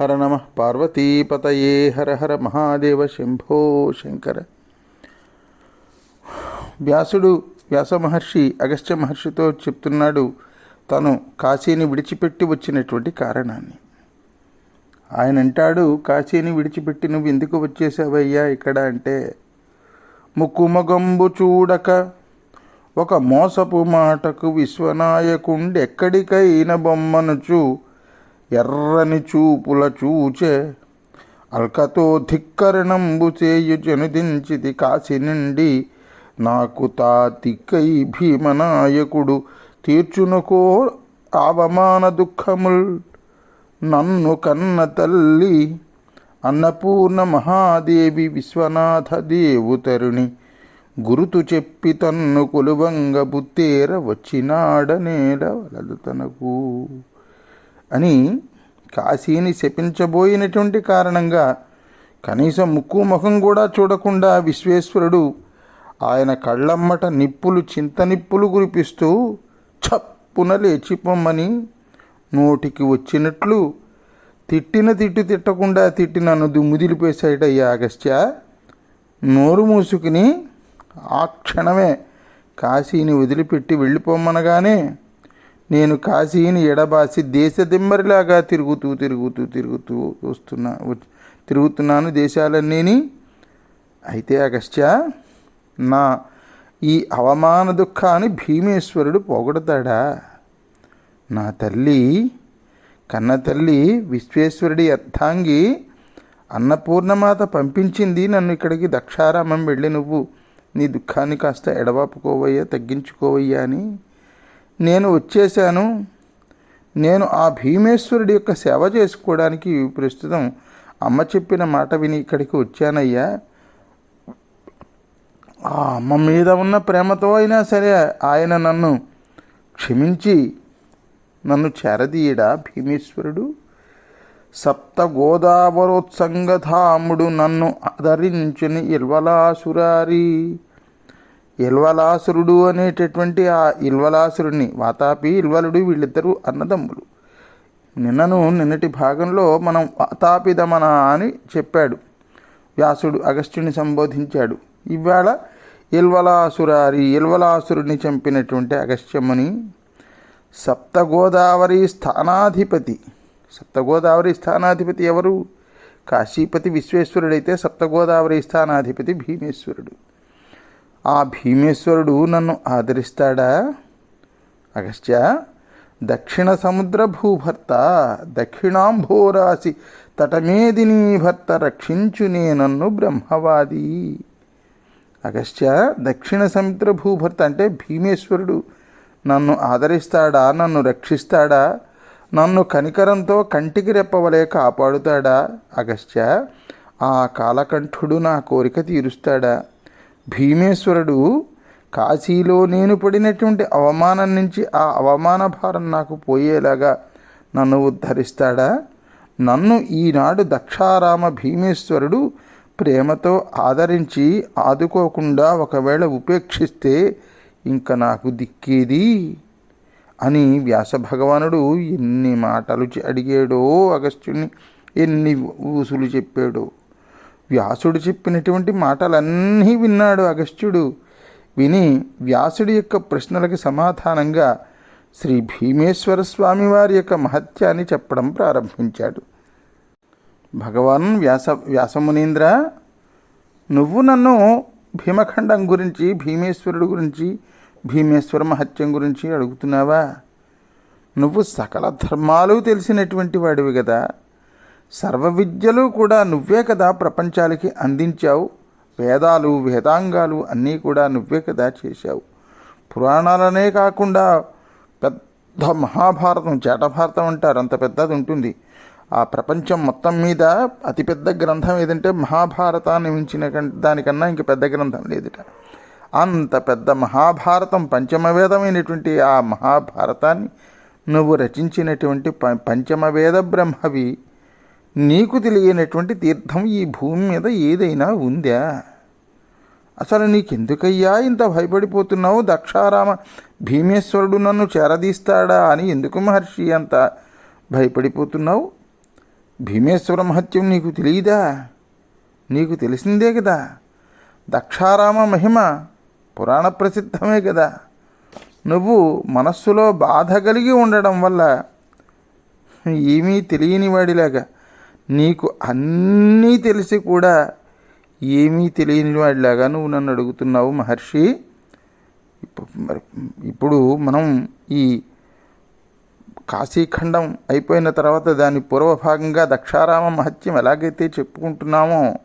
హర నమ పార్వతీపతయే హర హర మహాదేవ శంభో శంకర. వ్యాసుడు వ్యాస మహర్షి అగస్త్య మహర్షితో చెప్తున్నాడు తను కాశీని విడిచిపెట్టి వచ్చినటువంటి కారణాన్ని. ఆయన అంటాడు కాశీని విడిచిపెట్టి నువ్వు ఎందుకు వచ్చేసావయ్యా ఇక్కడ అంటే ముక్కుమగంబు చూడక ఒక మోసపు మాటకు విశ్వనాయకుండెక్కడికైన బొమ్మనుచు ఎర్రని చూపుల చూచే అల్కతో ధిక్కరణంబు చేయు జనుదించిది కాశి నిండి. నాకు తా తిక్కై భీమనాయకుడు తీర్చునుకో అవమాన దుఃఖముల్. నన్ను కన్న తల్లి అన్నపూర్ణ మహాదేవి విశ్వనాథ దేవుతరుణి గురుతు చెప్పి తన్ను కొలువంగ బుత్తేర వచ్చినాడనేడ వలదు తనకు. అని కాశీని శపించబోయినటువంటి కారణంగా కనీసం ముక్కు ముఖం కూడా చూడకుండా విశ్వేశ్వరుడు ఆయన కళ్ళమ్మట నిప్పులు చింత నిప్పులు కురిపిస్తూ చప్పున లేచిపోమ్మని నోటికి వచ్చినట్లు తిట్టిన తిట్టు తిట్టకుండా తిట్టి నన్ను దుమ్ముదిలిపేశాడయ్యా అగస్త్య నోరు మూసుకుని ఆ క్షణమే కాశీని వదిలిపెట్టి వెళ్ళిపోమ్మనగానే నేను కాశీని ఎడబాసి దేశదిమ్మరిలాగా తిరుగుతూ తిరుగుతూ తిరుగుతూ వస్తున్నా తిరుగుతున్నాను దేశాలన్నీని. అయితే అగస్త్య నా ఈ అవమాన దుఃఖాన్ని భీమేశ్వరుడు పొగడతాడా? నా తల్లి కన్న తల్లి విశ్వేశ్వరుడి అర్థాంగి అన్నపూర్ణమాత పంపించింది నన్ను ఇక్కడికి దక్షారామం వెళ్ళి నువ్వు. నీ దుఃఖాన్ని కాస్త ఎడబాపుకోవయ్యా తగ్గించుకోవయ్యా అని. నేను వచ్చేసాను నేను ఆ భీమేశ్వరుడి యొక్క సేవ చేసుకోవడానికి ప్రస్తుతం అమ్మ చెప్పిన మాట విని ఇక్కడికి వచ్చానయ్యా. ఆ అమ్మ మీద ఉన్న ప్రేమతో అయినా సరే ఆయన నన్ను క్షమించి నన్ను చేరదీయడా భీమేశ్వరుడు? సప్త గోదావరోత్సంగధాముడు నన్ను ఆదరించని ఇల్వలాసురారి ఇల్వలాసురుడు అనేటటువంటి ఆ ఇల్వలాసురుడిని వాతాపి ఇల్వలుడు వీళ్ళిద్దరూ అన్నదమ్ములు. నిన్నను నిన్నటి భాగంలో మనం వాతాపిదమన అని చెప్పాడు. వ్యాసుడు అగస్త్యుని సంబోధించాడు. ఇవాళ ఇల్వలాసురారి ఇల్వలాసురుడిని చంపినటువంటి అగస్త్యముని సప్తగోదావరి స్థానాధిపతి. సప్తగోదావరి స్థానాధిపతి ఎవరు? కాశీపతి విశ్వేశ్వరుడైతే సప్తగోదావరి స్థానాధిపతి భీమేశ్వరుడు. ఆ భీమేశ్వరుడు నన్ను ఆదరిస్తాడా? అగస్త్య దక్షిణ సముద్ర భూభర్త దక్షిణాంభోరాశి తటమేదిని భర్త రక్షించునే నన్ను బ్రహ్మవాది. అగస్త్య దక్షిణ సముద్ర భూభర్త అంటే భీమేశ్వరుడు. నన్ను ఆదరిస్తాడా? నన్ను రక్షిస్తాడా? నన్ను కనికరంతో కంటికి రెప్పవలే కాపాడుతాడా? అగస్త్య ఆ కాలకంఠుడు నా కోరిక తీరుస్తాడా? భీమేశ్వరుడు కాశీలో నేను పడినటువంటి అవమానం నుంచి ఆ అవమాన భారం నాకు పోయేలాగా నన్ను ఉద్ధరిస్తాడా? నన్ను ఈనాడు దక్షారామ భీమేశ్వరుడు ప్రేమతో ఆదరించి ఆదుకోకుండా ఒకవేళ ఉపేక్షిస్తే ఇంక నాకు దిక్కేది? అని వ్యాస భగవానుడు ఎన్ని మాటలు అడిగాడో అగస్త్యుని ఎన్ని ఊసులు చెప్పాడో. వ్యాసుడు చెప్పినటువంటి మాటలన్నీ విన్నాడు అగస్త్యుడు. విని వ్యాసుడి యొక్క ప్రశ్నలకు సమాధానంగా శ్రీ భీమేశ్వర స్వామి వారి యొక్క మహత్యాన్ని చెప్పడం ప్రారంభించాడు. భగవాన్ వ్యాస వ్యాసమునీంద్ర నువ్వు నన్ను భీమఖండం గురించి భీమేశ్వరుడు గురించి భీమేశ్వర మహత్యం గురించి అడుగుతున్నావా? నువ్వు సకల ధర్మాలు తెలిసినటువంటి వాడివి కదా. సర్వ విద్యలు కూడా నువ్వే కదా ప్రపంచాలకి అందించావు. వేదాలు వేదాంగాలు అన్నీ కూడా నువ్వే కదా చేశావు. పురాణాలనే కాకుండా పెద్ద మహాభారతం చేటభారతం అంటారు. అంత పెద్దది ఉంటుంది. ఆ ప్రపంచం మొత్తం మీద అతిపెద్ద గ్రంథం ఏదంటే మహాభారతాన్ని మించిన దానికన్నా ఇంక పెద్ద గ్రంథం లేదుట. అంత పెద్ద మహాభారతం పంచమవేదమైనటువంటి ఆ మహాభారతాన్ని నువ్వు రచించినటువంటి ప- పంచమవేద బ్రహ్మవి నీకు తెలియనటువంటి తీర్థం ఈ భూమి మీద ఏదైనా ఉందా? అసలు నీకెందుకయ్యా ఇంత భయపడిపోతున్నావు? దక్షారామ భీమేశ్వరుడు నన్ను చేరదీస్తాడా అని ఎందుకు మహర్షి అంత భయపడిపోతున్నావు? భీమేశ్వర మహత్యం నీకు తెలియదా? నీకు తెలిసిందే కదా. దక్షారామ మహిమ పురాణ ప్రసిద్ధమే కదా. నువ్వు మనస్సులో బాధ కలిగి ఉండడం వల్ల ఏమీ తెలియని వాడిలాగా నీకు అన్నీ తెలిసి కూడా ఏమీ తెలియని వాడిలాగా నువ్వు నన్ను అడుగుతున్నావు మహర్షి. మరి ఇప్పుడు మనం ఈ కాశీఖండం అయిపోయిన తర్వాత దాని పూర్వభాగంగా దక్షారామ మహత్యం ఎలాగైతే చెప్పుకుంటున్నామో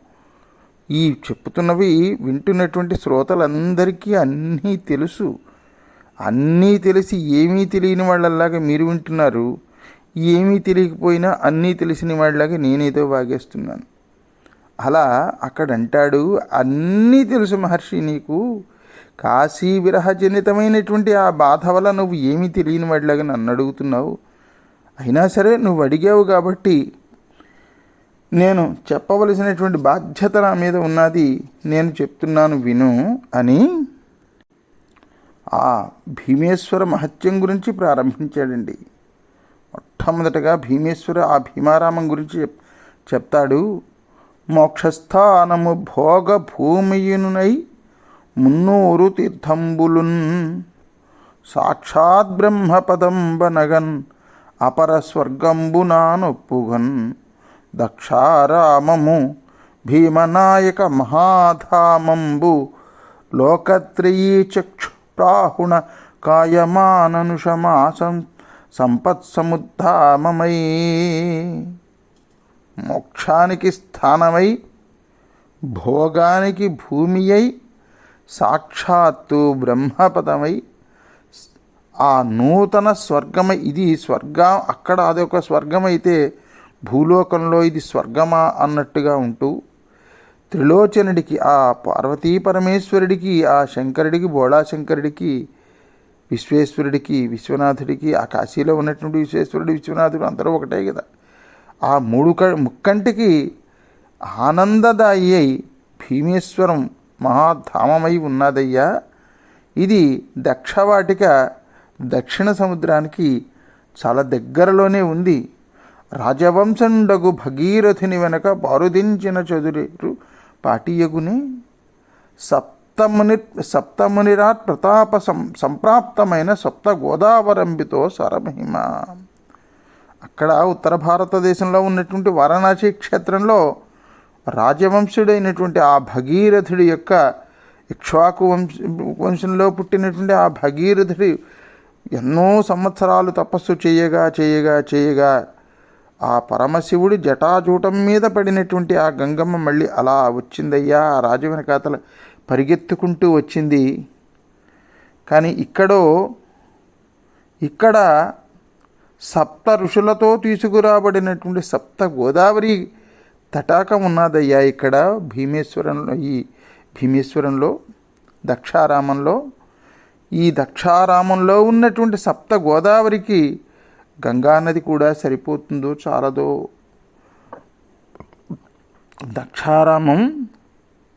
ఈ చెప్పుతున్నవి వింటున్నటువంటి శ్రోతలందరికీ అన్నీ తెలుసు. అన్నీ తెలిసి ఏమీ తెలియని వాళ్ళలాగా మీరు వింటున్నారు. ఏమీ తెలియకపోయినా అన్నీ తెలిసిన వాడిలాగా నేనేదో వాగేస్తున్నాను. అలా అక్కడ అంటాడు అన్నీ తెలుసు మహర్షి నీకు. కాశీ విరహజనితమైనటువంటి ఆ బాధ వల్ల నువ్వు ఏమీ తెలియని వాడిలాగా నన్ను అడుగుతున్నావు. అయినా సరే నువ్వు అడిగావు కాబట్టి నేను చెప్పవలసినటువంటి బాధ్యత నా మీద ఉన్నది నేను చెప్తున్నాను విను అని ఆ భీమేశ్వర మహత్యం గురించి ప్రారంభించాడండి. మొట్టమొదటగా భీమేశ్వర ఆ భీమారామం గురించి చెప్ చెప్తాడు. మోక్షస్థానము భోగ భూమియునునై మున్నూరు తీర్థంబులున్ సాక్షాత్ బ్రహ్మపదంబనగన్ అపర స్వర్గంబునానొప్పుగన్ దక్షారామము భీమనాయక మహాధామంబు లోకత్రయీ చక్షు ప్రాహుణ కాయమాననుషమాసం సంపత్సముద్ధామమై మోక్షానికి స్థానమై భోగానికి భూమి అయి సాక్షాత్తు బ్రహ్మపదమై ఆ నూతన స్వర్గమై ఇది స్వర్గ అక్కడ అదొక స్వర్గమైతే భూలోకంలో ఇది స్వర్గమా అన్నట్టుగా ఉంటూ త్రిలోచనుడికి ఆ పార్వతీ పరమేశ్వరుడికి ఆ శంకరుడికి బోళాశంకరుడికి విశ్వేశ్వరుడికి విశ్వనాథుడికి ఆ కాశీలో ఉన్నటువంటి విశ్వేశ్వరుడు విశ్వనాథుడు అందరూ ఒకటే కదా. ఆ మూడు క ముక్కంటికి ఆనందదాయి అయి భీమేశ్వరం మహాధామమై ఉన్నదయ్యా. ఇది దక్షవాటిక దక్షిణ సముద్రానికి చాలా దగ్గరలోనే ఉంది. రాజవంశండగు భగీరథుని వెనక బారుదించిన చదురేరు పాటియగునే. సప్తముని సప్తమునిరాట్ ప్రతాప సం సంప్రాప్తమైన సప్త గోదావరంబితో సరమహిమ. అక్కడ ఉత్తర భారతదేశంలో ఉన్నటువంటి వారణాసి క్షేత్రంలో రాజవంశుడైనటువంటి ఆ భగీరథుడి యొక్క ఇక్ష్వాకు వంశ వంశంలో పుట్టినటువంటి ఆ భగీరథుడి ఎన్నో సంవత్సరాలు తపస్సు చేయగా చేయగా చేయగా ఆ పరమశివుడి జటాజూటం మీద పడినటువంటి ఆ గంగమ్మ మళ్ళీ అలా వచ్చిందయ్యా ఆ రాజు పరిగెత్తుకుంటూ వచ్చింది. కానీ ఇక్కడో ఇక్కడ సప్త ఋషులతో తీసుకురాబడినటువంటి సప్త గోదావరి తటాకం ఉన్నదయ్యా ఇక్కడ భీమేశ్వరంలో ఈ భీమేశ్వరంలో దక్షారామంలో. ఈ దక్షారామంలో ఉన్నటువంటి సప్త గోదావరికి గంగానది కూడా సరిపోతుందో చాలదో. దక్షారామం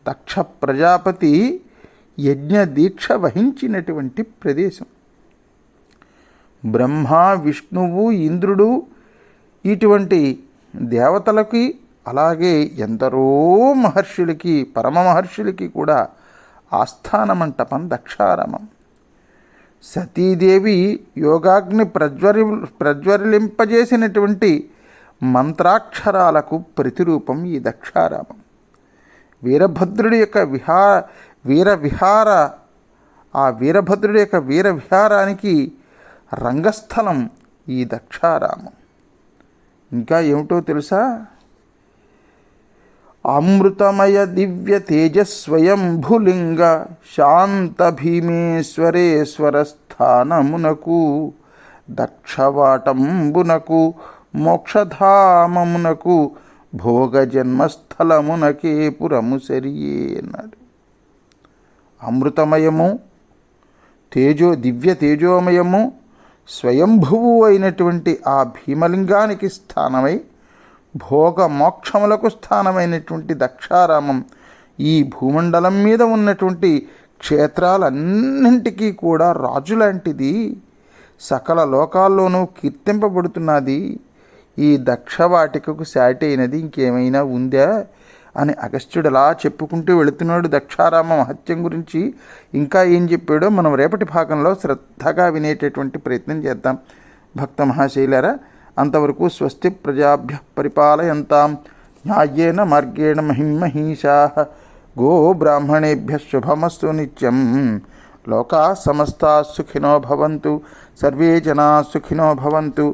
దక్ష ప్రజాపతి యజ్ఞ దీక్ష వహించినటువంటి ప్రదేశం. బ్రహ్మ విష్ణువు ఇంద్రుడు ఇటువంటి దేవతలకి అలాగే ఎందరో మహర్షులకి పరమ మహర్షులకి కూడా ఆస్థాన మంటపం దక్షారామం. సతీదేవి యోగాగ్ని ప్రజ్వరి ప్రజ్వరిలింపజేసినటువంటి మంత్రాక్షరాలకు ప్రతిరూపం ఈ దక్షారామం. వీరభద్రుడి యొక్క విహార వీర విహార ఆ వీరభద్రుడి యొక్క వీర విహారానికి రంగస్థలం ఈ దక్షారామం. ఇంకా ఏమిటో తెలుసా? అమృతమయ దివ్య తేజస్వయంభులింగ శాంత భీమేశ్వరేశ్వర స్థానమునకు దక్షవాటంబునకు మోక్షధామమునకు భోగజన్మస్థలమునకే పురము సరియే అన్నాడు. అమృతమయము తేజో దివ్య తేజోమయము స్వయంభువు అయినటువంటి ఆ భీమలింగానికి స్థానమై భోగ మోక్షములకు స్థానమైనటువంటి దక్షారామం ఈ భూమండలం మీద ఉన్నటువంటి క్షేత్రాలన్నింటికీ కూడా రాజు లాంటిది సకల లోకాల్లోనూ కీర్తింపబడుతున్నది. ఈ దక్షవాటికకు సాటి అయినది ఇంకేమైనా ఉందా? అని అగస్త్యుడు అలా చెప్పుకుంటూ వెళుతున్నాడు. దక్షారామ మహత్యం గురించి ఇంకా ఏం చెప్పాడో మనం రేపటి భాగంలో శ్రద్ధగా వినేటటువంటి ప్రయత్నం చేద్దాం. భక్త మహాశైలరా అంతవరకు స్వస్తి ప్రజాభ్య పరిపాలయంతాం. న్యాయేన మార్గేణ మహిమహీషా. గో బ్రాహ్మణేభ్య శుభమస్తు నిత్యం. లోకా సమస్తా సుఖినో భవంతు. సర్వే జనా సుఖినో భవంతు.